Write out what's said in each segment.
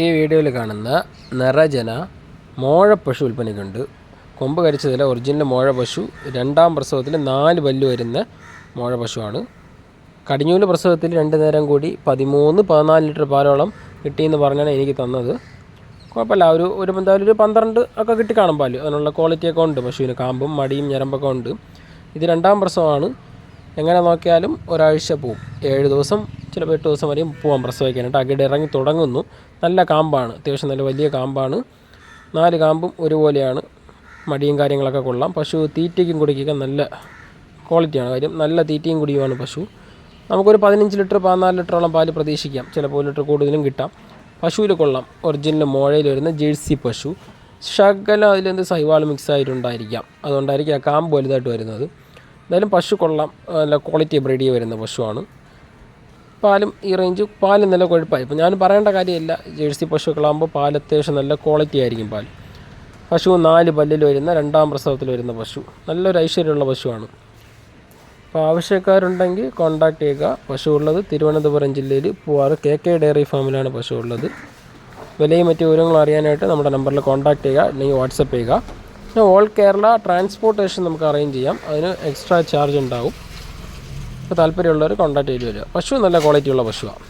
ഈ വീഡിയോയിൽ കാണുന്ന നിറജന മോഴ പശു വിൽപ്പനയ്ക്കുണ്ട് കൊമ്പ് കരിച്ചതിലെ ഒറിജിനൽ മോഴ പശു. രണ്ടാം പ്രസവത്തിൽ നാല് പല്ല് വരുന്ന മോഴ പശുവാണ്. കടിഞ്ഞൂൽ പ്രസവത്തിൽ രണ്ട് നേരം കൂടി പതിമൂന്ന് പതിനാല് ലിറ്റർ പാലോളം കിട്ടിയെന്ന് പറഞ്ഞാണ് എനിക്ക് തന്നത്. കുഴപ്പമില്ല. ഒരു ഒരു എന്തായാലും ഒരു പന്ത്രണ്ട് ഒക്കെ കിട്ടി കാണും പാൽ. അതിനുള്ള ക്വാളിറ്റി ഒക്കെ ഉണ്ട്. പശുവിന് കാമ്പും മടിയും ഞരമ്പൊക്കെ ഉണ്ട്. ഇത് രണ്ടാം പ്രസവമാണ്. എങ്ങനെ നോക്കിയാലും ഒരാഴ്ച പോവും. ഏഴ് ദിവസം ചിലപ്പോൾ എട്ട് ദിവസം വരെയും പോകാം പ്രസവിക്കാനായിട്ട്. അകിട് ഇറങ്ങി തുടങ്ങുന്നു. നല്ല കാമ്പാണ്. അത്യാവശ്യം നല്ല വലിയ കാമ്പാണ്. നാല് കാമ്പും ഒരുപോലെയാണ്. മടിയും കാര്യങ്ങളൊക്കെ കൊള്ളാം. പശു തീറ്റയ്ക്കും കുടിക്കൊക്കെ നല്ല ക്വാളിറ്റിയാണ്. കാര്യം നല്ല തീറ്റയും കുടിയുമാണ് പശു. നമുക്കൊരു പതിനഞ്ച് ലിറ്റർ പതിനാല് ലിറ്ററോളം പാൽ പ്രതീക്ഷിക്കാം. ചിലപ്പോൾ ലിറ്റർ കൂടുതലും കിട്ടാം. പശുവിൽ കൊള്ളാം. ഒറിജിനൽ മോഴയിൽ വരുന്ന ജേഴ്സി പശു. ശകലം അതിലെന്ത് സൈവാൾ മിക്സ് ആയിട്ടുണ്ടായിരിക്കാം. അതുകൊണ്ടായിരിക്കും ആ കാമ്പ് വലുതായിട്ട് വരുന്നത്. എന്തായാലും പശു കൊള്ളാം. നല്ല ക്വാളിറ്റി ബ്രീഡ് വരുന്ന പശുവാണ്. പാലും ഈ റേഞ്ച് പാലും നല്ല കൊഴുപ്പായി. ഇപ്പോൾ ഞാൻ പറയേണ്ട കാര്യമില്ല. ജേഴ്സി പശുക്കളാകുമ്പോൾ പാൽ അത്യാവശ്യം നല്ല ക്വാളിറ്റി ആയിരിക്കും പാൽ പശു നാല് പല്ലിൽ വരുന്ന രണ്ടാം പ്രസവത്തിൽ വരുന്ന പശു. നല്ലൊരു ഐശ്വര്യമുള്ള പശുവാണ്. അപ്പോൾ ആവശ്യക്കാരുണ്ടെങ്കിൽ കോൺടാക്ട് ചെയ്യുക. പശു ഉള്ളത് തിരുവനന്തപുരം ജില്ലയിൽ പൂവാറ് കെ കെ ഡയറി ഫാമിലാണ് പശു ഉള്ളത്. വിലയും മറ്റു വിവരങ്ങളും അറിയാനായിട്ട് നമ്മുടെ നമ്പറിൽ കോൺടാക്ട് ചെയ്യുക. അല്ലെങ്കിൽ വാട്സപ്പ് ചെയ്യുക. പിന്നെ ഓൾ കേരള ട്രാൻസ്പോർട്ടേഷൻ നമുക്ക് അറേഞ്ച് ചെയ്യാം. അതിന് എക്സ്ട്രാ ചാർജ് ഉണ്ടാവും. അപ്പോൾ താല്പര്യമുള്ളവർ കോൺടാക്ട് ചെയ്ത് വരിക. പശു നല്ല ക്വാളിറ്റിയുള്ള പശുവാണ്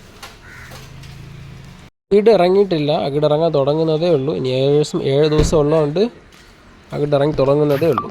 അകിട് ഇറങ്ങിയിട്ടില്ല. അകിട് ഇറങ്ങാൻ തുടങ്ങുന്നതേ ഉള്ളൂ. ഇനി ഏഴ് ദിവസം ഏഴ് ദിവസം ഉള്ളതുകൊണ്ട് അകിട് ഇറങ്ങി തുടങ്ങുന്നതേ ഉള്ളൂ.